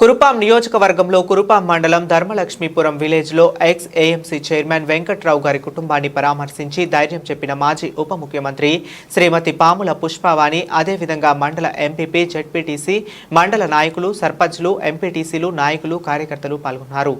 కురుపాం నియోజకవర్గంలో కురుపాం మండలం ధర్మలక్ష్మీపురం విలేజ్లో ఎక్స్ ఏఎంసీ చైర్మన్ వెంకట్రావు గారి కుటుంబాన్ని పరామర్శించి ధైర్యం చెప్పిన మాజీ ఉప ముఖ్యమంత్రి శ్రీమతి పాముల పుష్పవాణి అదేవిధంగా మండల ఎంపీపీ జెడ్పీటీసీ మండల నాయకులు సర్పంచ్లు ఎంపీటీసీలు నాయకులు కార్యకర్తలు పాల్గొన్నారు.